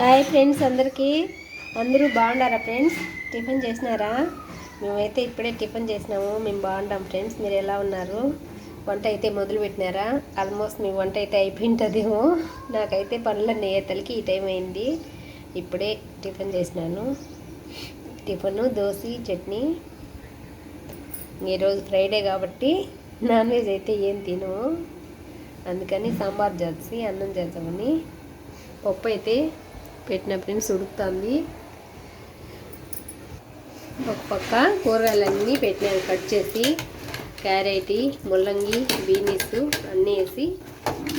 Hi friends అందరికీ. అందరూ బాగున్నారా ఫ్రెండ్స్? టిఫిన్ చేసినారా? మేమైతే ఇప్పుడే టిఫిన్ చేసినాము. మేము బాగుంటాం ఫ్రెండ్స్. మీరు ఎలా ఉన్నారు? వంట అయితే మొదలు పెట్టినారా? ఆల్మోస్ట్ మీ వంట అయితే అయిపోయింటుందేమో. నాకైతే పనులన్నీ తలకి ఈ టైం అయింది. ఇప్పుడే టిఫిన్ చేసినాను. టిఫిన్ దోశ చట్నీ. ఈరోజు ఫ్రైడే కాబట్టి నాన్ వెజ్ అయితే ఏం తిను అందుకని సాంబార్ చేసి అన్నం చేద్దామని. పప్పు అయితే పెట్టిన ఫ్రెండ్స్ ఉడుకుతుంది. ఒక పక్క కూరగాయలన్నీ పెట్టినాను కట్ చేసి క్యారెట్ ముల్లంగి బీనీస్ అన్నీ వేసి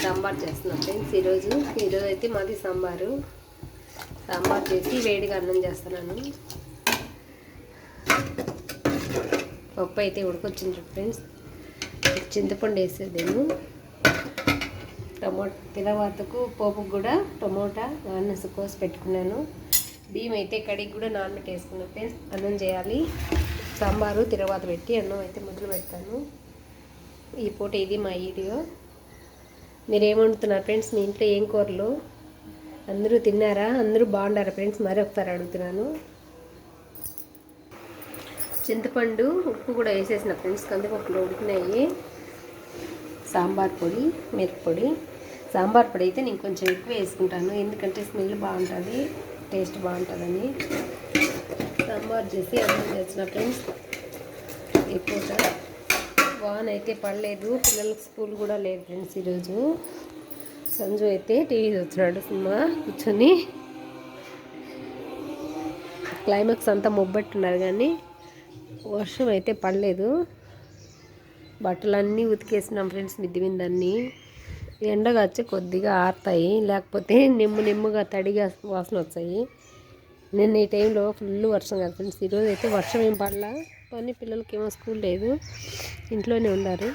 సాంబార్ చేస్తున్నాం ఫ్రెండ్స్ ఈరోజు. ఈరోజు అయితే మాది సాంబారు. సాంబార్ చేసి వేడిగా అన్నం చేస్తున్నాను. పప్పు అయితే ఉడకొచ్చింది ఫ్రెండ్స్. చింతపండు వేసేదేమో. టమోటా తిరవాతకు పోపుకు కూడా టమోటా నాన్నసు కోసి పెట్టుకున్నాను. బియ్యం అయితే కడిగి కూడా నానబెట్టేసుకున్నాను ఫ్రెండ్స్. అన్నం చేయాలి. సాంబారు తిరవాత పెట్టి అన్నం అయితే మొదలు పెడతాను. ఈ పూట ఇది మా వీడియో. మీరు ఏమంటున్నారు ఫ్రెండ్స్? మీ ఇంట్లో ఏం కూరలు? అందరూ తిన్నారా? అందరూ బాగుండారా ఫ్రెండ్స్? మరి ఒకసారి అడుగుతున్నాను. చింతపండు ఉప్పు కూడా వేసేసిన ఫ్రెండ్స్. కందిపప్పులు ఉడికినాయి. సాంబార్ పొడి మిరప్పొడి సాంబార్ పొడి అయితే నేను కొంచెం ఎక్కువ వేసుకుంటాను. ఎందుకంటే స్మెల్ బాగుంటుంది టేస్ట్ బాగుంటుందని. సాంబార్ చేసి అన్నం చేసిన ఫ్రెండ్స్. ఎక్కువ వాన్ అయితే పడలేదు. పిల్లలకు స్కూల్ కూడా లేదు ఫ్రెండ్స్ ఈరోజు. సంజు అయితే టీవీ చూస్తున్నాడు సినిమా కూర్చొని. క్లైమాక్స్ అంతా మొబ్బట్టున్నారు కానీ వర్షం అయితే పడలేదు. బట్టలన్నీ ఉతికేసినాం ఫ్రెండ్స్ మిద్ది మీద అన్నీ. ఎండగా వచ్చి కొద్దిగా ఆరుతాయి లేకపోతే నిమ్ము నిమ్ముగా తడిగా వాసన వచ్చాయి. నిన్న ఈ టైంలో ఫుల్ వర్షం కదా ఫ్రెండ్స్. ఈరోజు అయితే వర్షం ఏం పడలా. కానీ పిల్లలకి ఏమో స్కూల్ లేదు. ఇంట్లోనే ఉన్నారు.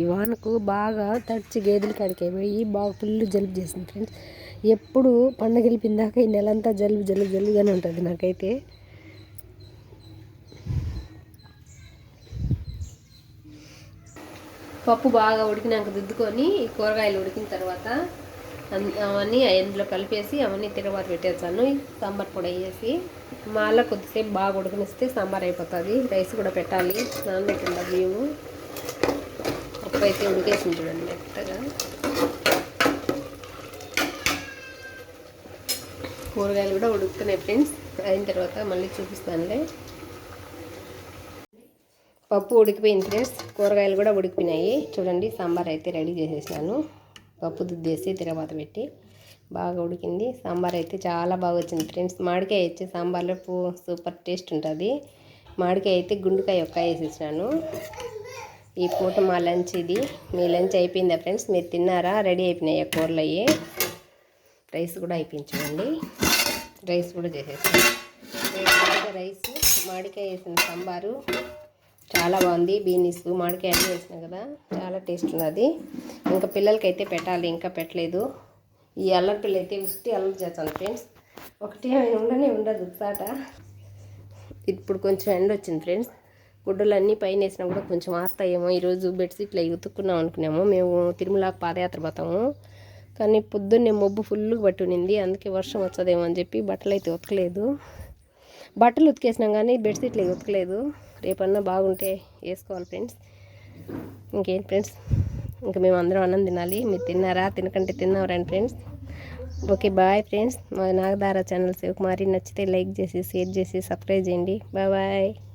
ఈ వానకు బాగా తడిచి గేదెలు కాడికి పోయి బాగా ఫుల్ జలుబు చేసింది ఫ్రెండ్స్. ఎప్పుడు పండగ గెలిపిందాక ఈ నెలంతా జలుబు జలుబు జలుబుగానే ఉంటుంది నాకైతే. పప్పు బాగా ఉడికినాక దుద్దుకొని కూరగాయలు ఉడికిన తర్వాత అవన్నీ అందులో కలిపేసి అవన్నీ తిరగబాత పెట్టేస్తాను. సాంబార్ పొడి వేసి మళ్ళీ కొద్దిసేపు బాగా ఉడకనిస్తే సాంబార్ అయిపోతుంది. రైస్ కూడా పెట్టాలి. నానబెట్టిండ బియ్యము పప్పు అయితే ఉడికేసింది చూడండి మెత్తగా. కూరగాయలు కూడా ఉడుకుతున్నాయి ఫ్రెండ్స్. అయిన తర్వాత మళ్ళీ చూపిస్తానులే. పప్పు ఉడికిపోయింది ఫ్రెండ్స్ కూరగాయలు కూడా ఉడికిపోయినాయి. చూడండి సాంబార్ అయితే రెడీ చేసేసినాను. పప్పు దుద్దేసి తిరగబాత పెట్టి బాగా ఉడికింది. సాంబార్ అయితే చాలా బాగా వచ్చింది ఫ్రెండ్స్. మామిడికాయ వచ్చి సాంబార్లో పూ సూపర్ టేస్ట్ ఉంటుంది. మామిడికాయ అయితే గుండుకాయ ఒక్క వేసేసినాను. ఈ పూట మా లంచ్ ఇది. మీ లంచ్ అయిపోయిందా ఫ్రెండ్స్? మీరు తిన్నారా? రెడీ అయిపోయినాయి కూరలు అయ్యి? రైస్ కూడా అయిపోయింది రైస్ కూడా చేసేసాను. రైస్ మామిడికాయ వేసిన సాంబారు. చాలా బాగుంది. బీనీస్ మామిడికాయ అన్నీ వేసిన కదా చాలా టేస్ట్ ఉన్నది. ఇంకా పిల్లలకైతే పెట్టాలి ఇంకా పెట్టలేదు. ఈ అల్లరి పిల్ల అయితే ఉత్తి అల్లరి చేస్తాను ఫ్రెండ్స్. ఒకటి ఉండనే ఉండదు ఉత్సాట ఇప్పుడు కొంచెం ఎండ వచ్చింది ఫ్రెండ్స్. గుడ్డలన్నీ పైన వేసినా కూడా కొంచెం ఆస్తాయేమో ఈరోజు బెడ్షీట్లు అవి ఉతుక్కున్నాం అనుకున్నాము. మేము తిరుమలకు పాదయాత్ర పోతాము. కానీ పొద్దున్నే మబ్బు ఫుల్గా పట్టి ఉన్నింది అందుకే వర్షం వచ్చదేమో అని చెప్పి బట్టలు అయితే ఉతకలేదు. బట్టలు ఉతికేసినాం కానీ బెడ్షీట్లు ఉతకలేదు. రేపన్నా బాగుంటే వేసుకోవాలి ఫ్రెండ్స్. ఇంకేం ఫ్రెండ్స్? ఇంకా మేము అందరం అన్నం తినాలి. మీరు తిన్నారా? తినకంటే తిన్నవరండి ఫ్రెండ్స్. Okay bye friends. మా నాగదార ఛానల్ శివకుమారి. నచ్చితే లైక్ చేసి షేర్ చేసి సబ్స్క్రైబ్ చేయండి. Bye bye.